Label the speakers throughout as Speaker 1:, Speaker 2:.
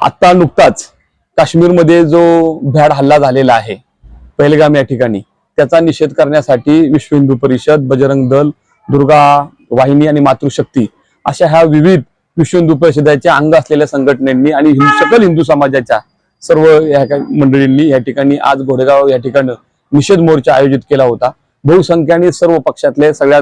Speaker 1: आता नुकताच काश्मीरमध्ये जो भ्याड हल्ला झालेला आहे पहिलगाम या ठिकाणी त्याचा निषेध करण्यासाठी विश्व हिंदू परिषद बजरंग दल दुर्गा वाहिनी आणि मातृशक्ती अशा ह्या विविध विश्व हिंदू परिषदेच्या अंग असलेल्या संघटनेंनी आणि हिंदू सकल हिंदू समाजाच्या सर्व या मंडळींनी या ठिकाणी आज घोडेगाव या ठिकाणी निषेध मोर्चा आयोजित केला होता. बहुसंख्याने सर्व पक्षातले सगळ्या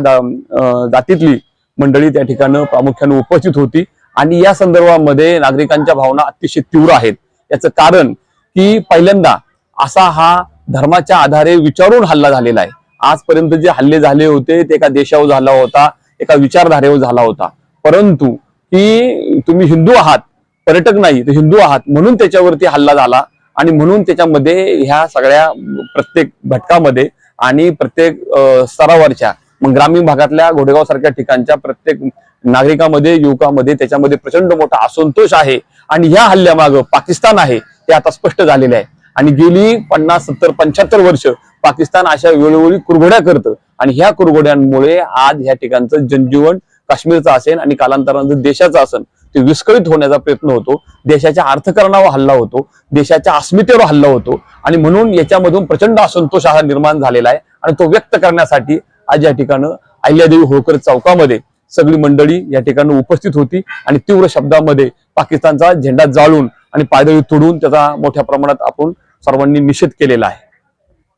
Speaker 1: जातीतली मंडळी त्या ठिकाणी प्रामुख्याने उपस्थित होती. आणि या संदर्भामध्ये नागरिकांच्या भावना अतिशय तीव्र आहेत. याचं कारण की पहिल्यांदा असा हा धर्माच्या आधारे विचारून हल्ला झालेला आहे. आजपर्यंत जे हल्ले झाले होते ते एका देशावर झाला होता एका विचारधारेवर झाला होता. परंतु की तुम्ही हिंदू आहात पर्यटक नाही तर हिंदू आहात म्हणून त्याच्यावरती हल्ला झाला आणि म्हणून त्याच्यामध्ये ह्या सगळ्या प्रत्येक घटकामध्ये आणि प्रत्येक स्तरावरच्या मग ग्रामीण भागातल्या घोडेगाव सारख्या ठिकाणच्या प्रत्येक नागरिकांमध्ये युवकामध्ये त्याच्यामध्ये प्रचंड मोठा असंतोष आहे. आणि ह्या हल्ल्यामागं पाकिस्तान आहे ते आता स्पष्ट झालेले आहे. आणि गेली पन्नास सत्तर पंच्याहत्तर वर्ष पाकिस्तान अशा वेळोवेळी कुरघोड्या करतं. आणि ह्या कुरघोड्यांमुळे आज ह्या ठिकाणचं जनजीवन काश्मीरचं असेल आणि कालांतरानं देशाचं असेल ते विस्कळीत होण्याचा प्रयत्न होतो. देशाच्या अर्थकारणावर हल्ला होतो. देशाच्या अस्मितेवर हल्ला होतो. आणि म्हणून याच्यामधून प्रचंड असंतोष हा निर्माण झालेला आहे. आणि तो व्यक्त करण्यासाठी आज या ठिकाणं अहिल्यादेवी होळकर चौकामध्ये सगळी मंडळी या ठिकाणी उपस्थित होती आणि तीव्र शब्दामध्ये पाकिस्तानचा झेंडा जाळून आणि पायदळी तोडून त्याचा मोठ्या प्रमाणात आपण सर्वांनी निषेध केलेला आहे.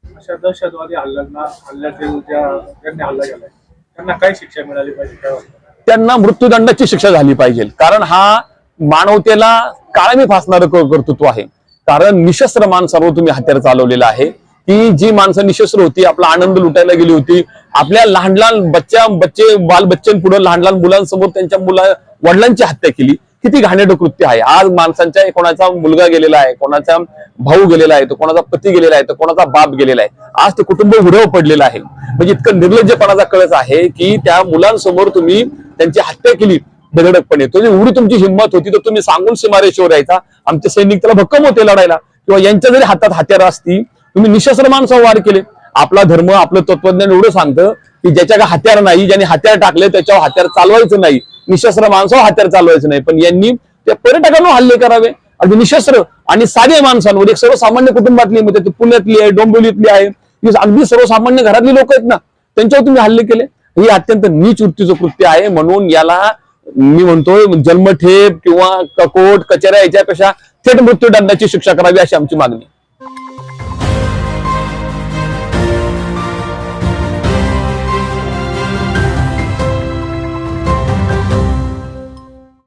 Speaker 2: अशा दहशतवादी हल्ल्यांना हल्ल्यातील ज्या ज्यांनी हल्ला केलाय त्यांना काय शिक्षा मिळाली पाहिजे काय वाटतं
Speaker 1: त्यांना मृत्यूदंडाची शिक्षा झाली पाहिजे. कारण हा मानवतेला काळमी फासणारं कर्तृत्व आहे. कारण निशस्त्र माणसावर तुम्ही हत्यार चालवलेलं आहे. की जी माणसं निशस्त्र होती आपला आनंद लुटायला गेली होती आपल्या लहान लहान बच्चा बच्चे बाल पुढे लहान लहान मुलांसमोर त्यांच्या मुला वडिलांची हत्या केली. किती घाणेरडं कृत्य आहे. आज माणसांच्या कोणाचा मुलगा गेलेला आहे कोणाचा भाऊ गेलेला आहे तो कोणाचा पती गेलेला आहे तो कोणाचा बाप गेलेला आहे. आज ते कुटुंब उडव पडलेलं आहे. म्हणजे इतकं निर्लज्जपणाचा कळस आहे की त्या मुलांसमोर तुम्ही त्यांची हत्या केली बेधडकपणे. तो एवढी तुमची हिंमत होती तर तुम्ही सांगून सीमारेषेवर यायचा. आमचे सैनिक त्याला भक्कम होते लढायला. किंवा यांच्या जरी हातात हत्यारं असती तुम्ही निशस्त्र माणसावर वार केले. आपला धर्म आपलं तत्वज्ञान एवढं सांगतं की ज्याच्या हत्यार नाही ज्यांनी हत्यार टाकले त्याच्यावर हत्यार चालवायचं नाही. निशस्त्र माणसावर हत्यार चालवायचं नाही. पण यांनी त्या पर्यटकांवर हल्ले करावे. अगदी निशस्त्र आणि साधे माणसांवर एक सर्वसामान्य कुटुंबातली म्हणजे ती पुण्यातली आहे डोंबिवलीतली आहे. ही अगदी सर्वसामान्य घरातली लोक आहेत ना त्यांच्यावर तुम्ही हल्ले केले. हे अत्यंत नीच वृत्तीचं कृत्य आहे. म्हणून याला मी म्हणतोय जन्मठेप किंवा ककोट कचऱ्या याच्यापेक्षा थेट मृत्यूदंडाची शिक्षा करावी अशी आमची मागणी